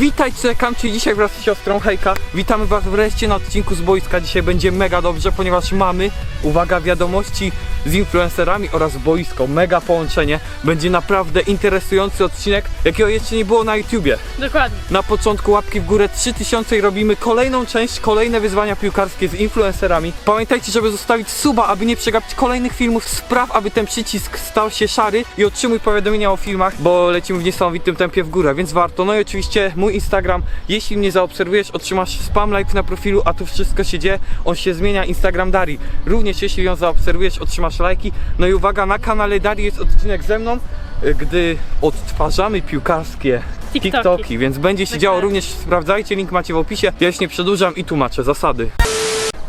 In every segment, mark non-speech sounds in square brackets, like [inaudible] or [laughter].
Witaj, czekam Cię dzisiaj wraz z siostrą Hejka. Witamy Was wreszcie na odcinku z boiska. Dzisiaj będzie mega dobrze, ponieważ mamy, uwaga, wiadomości z influencerami oraz boisko. Mega połączenie. Będzie naprawdę interesujący odcinek, jakiego jeszcze nie było na YouTubie. Dokładnie. Na początku łapki w górę 3000 i robimy kolejną część, kolejne wyzwania piłkarskie z influencerami. Pamiętajcie, żeby zostawić suba, aby nie przegapić kolejnych filmów. Spraw, aby ten przycisk stał się szary i otrzymuj powiadomienia o filmach, bo lecimy w niesamowitym tempie w górę, więc warto. No i oczywiście mój Instagram. Jeśli mnie zaobserwujesz, otrzymasz spam like na profilu, a tu wszystko się dzieje. On się zmienia, Instagram Dari. Również jeśli ją zaobserwujesz, otrzymasz lajki. No i uwaga, na kanale Dari jest odcinek ze mną, y, gdy odtwarzamy piłkarskie TikToki. TikToki, więc będzie się działo również sprawdzajcie, link macie w opisie. Ja już nie przedłużam i tłumaczę zasady.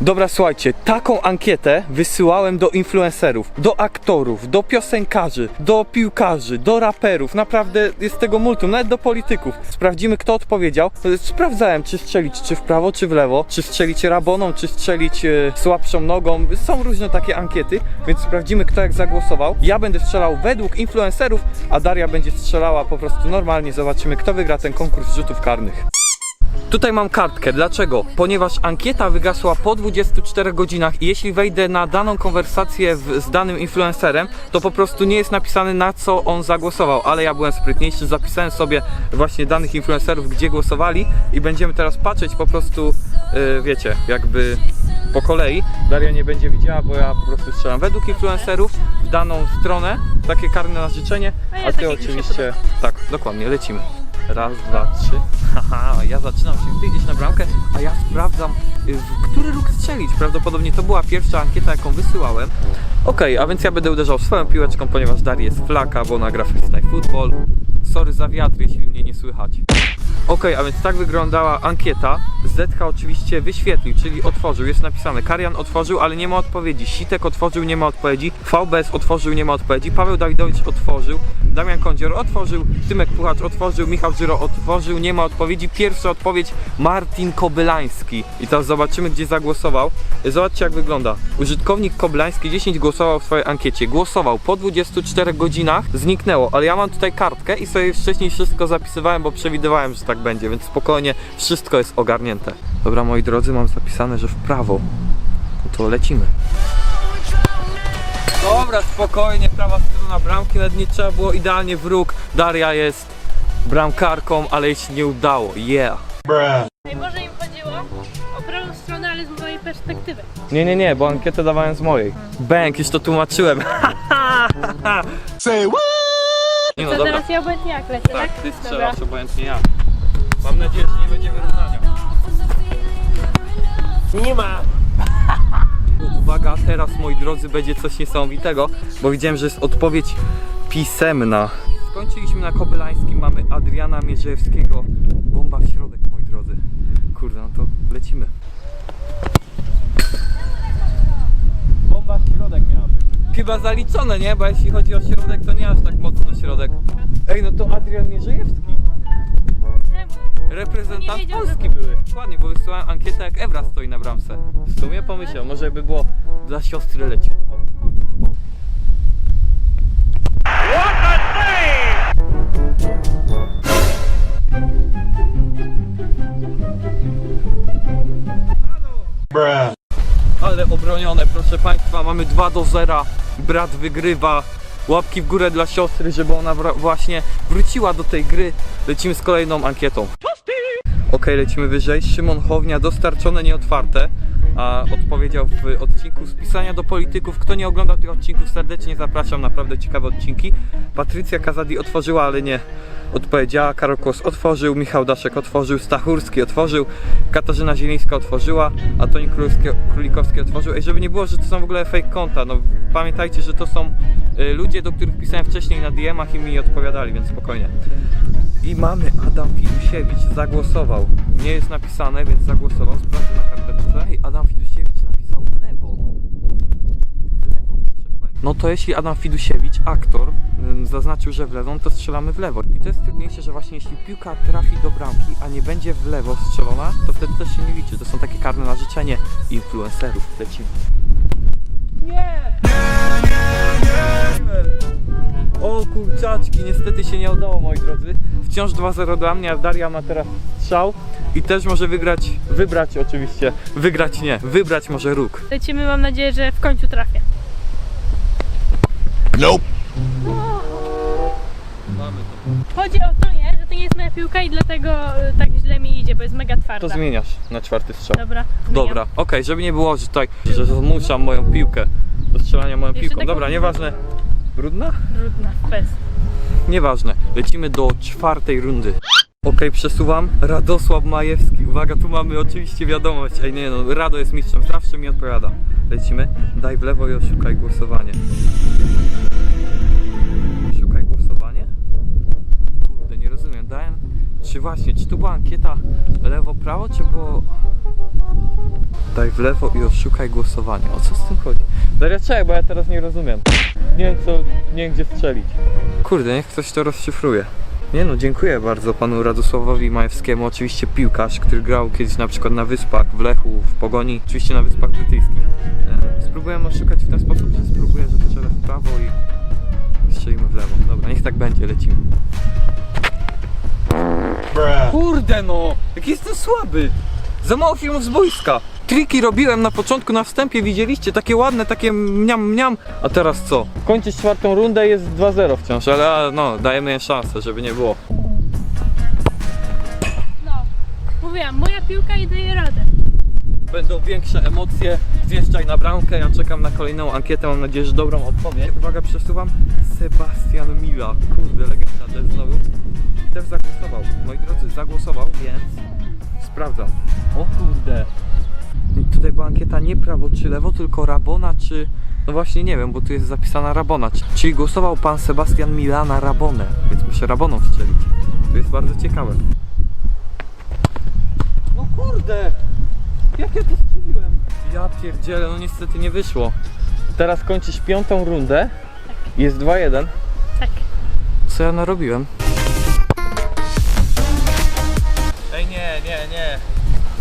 Dobra, słuchajcie, taką ankietę wysyłałem do influencerów, do aktorów, do piosenkarzy, do piłkarzy, do raperów, naprawdę jest tego multum, nawet do polityków. Sprawdzimy, kto odpowiedział. Sprawdzałem, czy strzelić czy w prawo, czy w lewo, czy strzelić raboną, czy strzelić e, słabszą nogą. Są różne takie ankiety, więc sprawdzimy, kto jak zagłosował. Ja będę strzelał według influencerów, a Daria będzie strzelała po prostu normalnie. Zobaczymy, kto wygra ten konkurs rzutów karnych. Tutaj mam kartkę. Dlaczego? Ponieważ ankieta wygasła po 24 godzinach i jeśli wejdę na daną konwersację w, z danym influencerem, to po prostu nie jest napisane na co on zagłosował, ale ja byłem sprytniejszy, zapisałem sobie właśnie danych influencerów, gdzie głosowali i będziemy teraz patrzeć po prostu, yy, wiecie, jakby po kolei. Daria nie będzie widziała, bo ja po prostu strzelam według influencerów w daną stronę, takie karne na życzenie, A ja a ty oczywiście, tak, dokładnie, lecimy. Raz, dwa, trzy. [laughs] Haha, ja zaczynam się, ty idziesz na bramkę, a ja sprawdzam, y, w który róg strzelić. Prawdopodobnie to była pierwsza ankieta, jaką wysyłałem. Okej, a więc ja będę uderzał swoją piłeczką, ponieważ Dari jest flaka, bo ona gra freestyle football. Sorry za wiatr, jeśli mnie nie słychać. Okej, a więc tak wyglądała ankieta. ZH oczywiście wyświetlił, czyli otworzył. Jest napisane, Karian otworzył, ale nie ma odpowiedzi. Sitek otworzył, nie ma odpowiedzi. VBS otworzył, nie ma odpowiedzi. Paweł Dawidowicz otworzył. Damian Kądzior otworzył. Tymek Puchacz otworzył. Michał Żyro otworzył, nie ma odpowiedzi. Pierwsza odpowiedź Martin Kobylański. I teraz zobaczymy, gdzie zagłosował. Zobaczcie, jak wygląda. Użytkownik Kobylański 10 głosował w swojej ankiecie. Głosował po 24 godzinach, zniknęło, ale ja mam tutaj kartkę i sobie wcześniej wszystko zapisywałem, bo przewidywałem, że tak będzie, więc spokojnie, wszystko jest ogarnięte. Dobra, moi drodzy, mam zapisane, że w prawo. No to lecimy. Dobra, spokojnie, prawa strona bramki, nawet nie trzeba było idealnie w róg. Daria jest bramkarką, ale jej się nie udało. Yeah. Ej, może im chodziło o prawą stronę, ale z mojej perspektywy. Nie, nie, nie, bo ankietę dawałem z mojej. Bęk, już to tłumaczyłem. Say what? Nie To no, dobra. teraz ja obojętnie jak lecę, tak? Tak, ty strzelasz, obojętnie ja. Mam nadzieję, że nie będzie wyrównania. Nie ma! Uwaga, teraz moi drodzy będzie coś niesamowitego, bo widziałem, że jest odpowiedź pisemna. Skończyliśmy na Kobylańskim, mamy Adriana Mierzejewskiego. Bomba w środek, moi drodzy. Kurde, no to lecimy. Bomba w środek miała być. Chyba zaliczone, nie? Bo jeśli chodzi o środek, to nie aż tak mocno środek. Ej, no to Adrian Mierzejewski. Czemu? Reprezentant wiedział, że Polski to- były. Dokładnie, bo wysyłałem ankietę jak Ewra stoi na bramce. W sumie pomyślał, może by było dla siostry lecieć. Bruh. Ale obronione, proszę Państwa, mamy 2 do 0. Brat wygrywa. Łapki w górę dla siostry, żeby ona właśnie wróciła do tej gry. Lecimy z kolejną ankietą. Okej, lecimy wyżej. Szymon Chownia, dostarczone, nieotwarte. A odpowiedział w odcinku z pisania do polityków. Kto nie oglądał tych odcinków, serdecznie zapraszam, naprawdę ciekawe odcinki. Patrycja Kazadi otworzyła, ale nie odpowiedziała. Karol Kłos otworzył, Michał Daszek otworzył, Stachurski otworzył, Katarzyna Zielińska otworzyła, a Toni Królikowski- otworzył. Ej, żeby nie było, że to są w ogóle fake konta, no pamiętajcie, że to są ludzie, do których pisałem wcześniej na DM-ach i mi odpowiadali, więc spokojnie. I mamy Adam Fidusiewicz, zagłosował. Nie jest napisane, więc zagłosował. Sprawdzę na karteczce. Ej, Adam Fidusiewicz napisał w lewo. W lewo, proszę Państwa. No to jeśli Adam Fidusiewicz, aktor, zaznaczył, że w lewą, to strzelamy w lewo. I to jest trudniejsze, że właśnie jeśli piłka trafi do bramki, a nie będzie w lewo strzelona, to wtedy też się nie liczy. To są takie karne na życzenie influencerów. Lecimy. Nie! O kurczaczki, niestety się nie udało moi drodzy. Wciąż 2-0 dla mnie, a Daria ma teraz strzał i też może wygrać, wybrać oczywiście, wygrać nie, wybrać może róg. Lecimy, mam nadzieję, że w końcu trafię. Mamy to. Chodzi o to, moja piłka i dlatego y, tak źle mi idzie, bo jest mega twarda. To zmieniasz na czwarty strzał. Dobra. zmieniam. Dobra, okej, żeby nie było, że tutaj, że zmuszam moją piłkę do strzelania moją Jeszcze piłką. taką- Dobra, nieważne. Brudna? Brudna, bez. Nieważne. Lecimy do czwartej rundy. Okej, przesuwam. Radosław Majewski. Uwaga, tu mamy oczywiście wiadomość. Ej, nie no, Rado jest mistrzem, zawsze mi odpowiada. Lecimy. Daj w lewo i oszukaj głosowanie. Czy właśnie, czy tu była ankieta lewo-prawo, czy było... Daj w lewo i oszukaj głosowanie. O co z tym chodzi? Daria, czekaj, bo ja teraz nie rozumiem. Nie wiem co, nie wiem gdzie strzelić. Kurde, niech ktoś to rozszyfruje. Nie no, dziękuję bardzo panu Radosławowi Majewskiemu, oczywiście piłkarz, który grał kiedyś na przykład na Wyspach, w Lechu, w Pogoni, oczywiście na Wyspach Brytyjskich. E, Spróbujemy oszukać w ten sposób, że spróbuję, że strzelę w prawo i strzelimy w lewo. Dobra, niech tak będzie, lecimy. Kurde no, jaki jestem słaby. Za mało filmów z boiska. Triki robiłem na początku, na wstępie, widzieliście, takie ładne, takie mniam, mniam. A teraz co? Kończysz czwartą rundę, jest 2-0 wciąż, ale a, no, dajemy jej szansę, żeby nie było. No, mówiłam, moja piłka i daje radę. Będą większe emocje, zjeżdżaj na bramkę, ja czekam na kolejną ankietę, mam nadzieję, że dobrą odpowiedź. Uwaga, przesuwam. Sebastian Mila, kurde, legenda znowu. Też zagłosował, moi drodzy, zagłosował, więc sprawdzam. O kurde. Tutaj była ankieta nie prawo czy lewo, tylko Rabona czy... No właśnie nie wiem, bo tu jest zapisana Rabona. Czy- Czyli głosował pan Sebastian Mila na Rabonę, więc muszę Raboną strzelić. To jest bardzo ciekawe. No kurde! Jak ja to strzeliłem? Ja pierdzielę, no niestety nie wyszło. Teraz kończysz piątą rundę. Jest 2-1. Tak. Co ja narobiłem? Ej nie, nie, nie.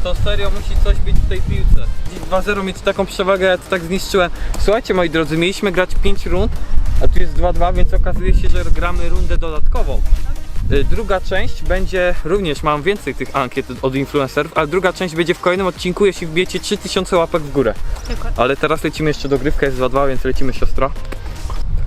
To serio musi coś być w tej piłce. 2-0 mieć taką przewagę, ja to tak zniszczyłem. Słuchajcie moi drodzy, mieliśmy grać 5 rund, a tu jest 2-2, więc okazuje się, że gramy rundę dodatkową. Y, Druga część będzie, również mam więcej tych ankiet od influencerów, ale druga część będzie w kolejnym odcinku, jeśli wbijecie 3000 łapek w górę. Dokładnie. Ale teraz lecimy jeszcze dogrywka, jest 2-2, więc lecimy siostra.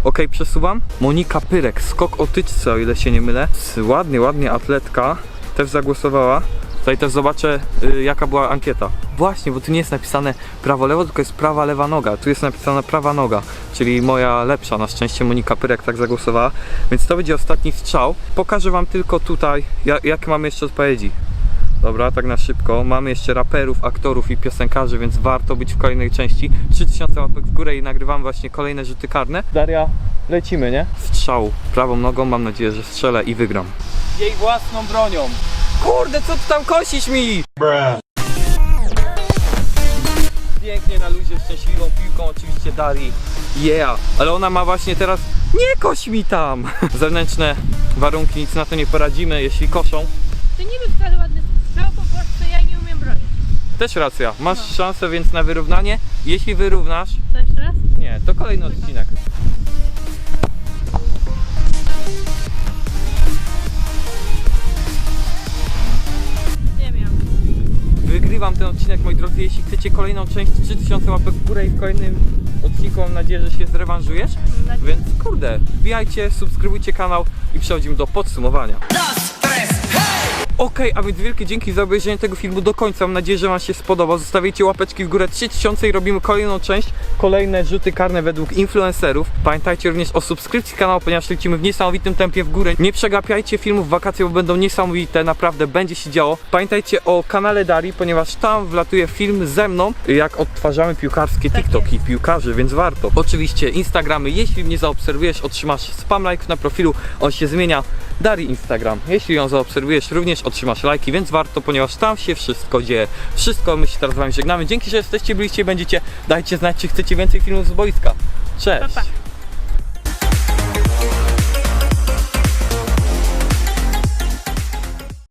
Ok, przesuwam. Monika Pyrek, skok o tyczce, o ile się nie mylę. Ładnie, ładnie, atletka. Też zagłosowała. Tutaj też zobaczę, y, jaka była ankieta. Właśnie, bo tu nie jest napisane prawo-lewo, tylko jest prawa-lewa noga. Tu jest napisana prawa noga, czyli moja lepsza. Na szczęście Monika Pyrek tak zagłosowała. Więc to będzie ostatni strzał. Pokażę Wam tylko tutaj, ja, jak mamy jeszcze odpowiedzi. Dobra, tak na szybko. Mamy jeszcze raperów, aktorów i piosenkarzy, więc warto być w kolejnej części. 3000 łapek w górę i nagrywam właśnie kolejne rzuty karne. Daria, lecimy, nie? Strzał prawą nogą, mam nadzieję, że strzelę i wygram. Jej własną bronią. Kurde, co ty tam kosisz mi? Pięknie na luzie, szczęśliwą piłką oczywiście Darii. Yeah, ale ona ma właśnie teraz... Nie koś mi tam! [laughs] Zewnętrzne warunki, nic na to nie poradzimy, jeśli koszą. To niby wcale ładny strzał, po prostu ja nie umiem bronić. Też racja, masz szansę więc na wyrównanie. Jeśli wyrównasz, Co jeszcze raz? nie, to kolejny odcinek. Wygrywam ten odcinek, moi drodzy. Jeśli chcecie kolejną część 3000 łapek w górę i w kolejnym odcinku mam nadzieję, że się zrewanżujesz. Więc kurde, wbijajcie, subskrybujcie kanał i przechodzimy do podsumowania. Okej, a więc wielkie dzięki za obejrzenie tego filmu do końca. Mam nadzieję, że Wam się spodobał. Zostawiajcie łapeczki w górę 3000 i robimy kolejną część. Kolejne rzuty karne według influencerów. Pamiętajcie również o subskrypcji kanału, ponieważ lecimy w niesamowitym tempie w górę. Nie przegapiajcie filmów w wakacje, bo będą niesamowite. Naprawdę będzie się działo. Pamiętajcie o kanale Dari, ponieważ tam wlatuje film ze mną, jak odtwarzamy piłkarskie Tak TikToki piłkarzy, więc warto. Oczywiście Instagramy. Jeśli mnie zaobserwujesz, otrzymasz spam like na profilu. On się zmienia. Dari Instagram. Jeśli ją zaobserwujesz, również otrzymasz lajki, więc warto, ponieważ tam się wszystko dzieje. Wszystko my się teraz z wami żegnamy. Dzięki, że jesteście, byliście będziecie. Dajcie znać, czy chcecie więcej filmów z boiska. Cześć! Pa, pa.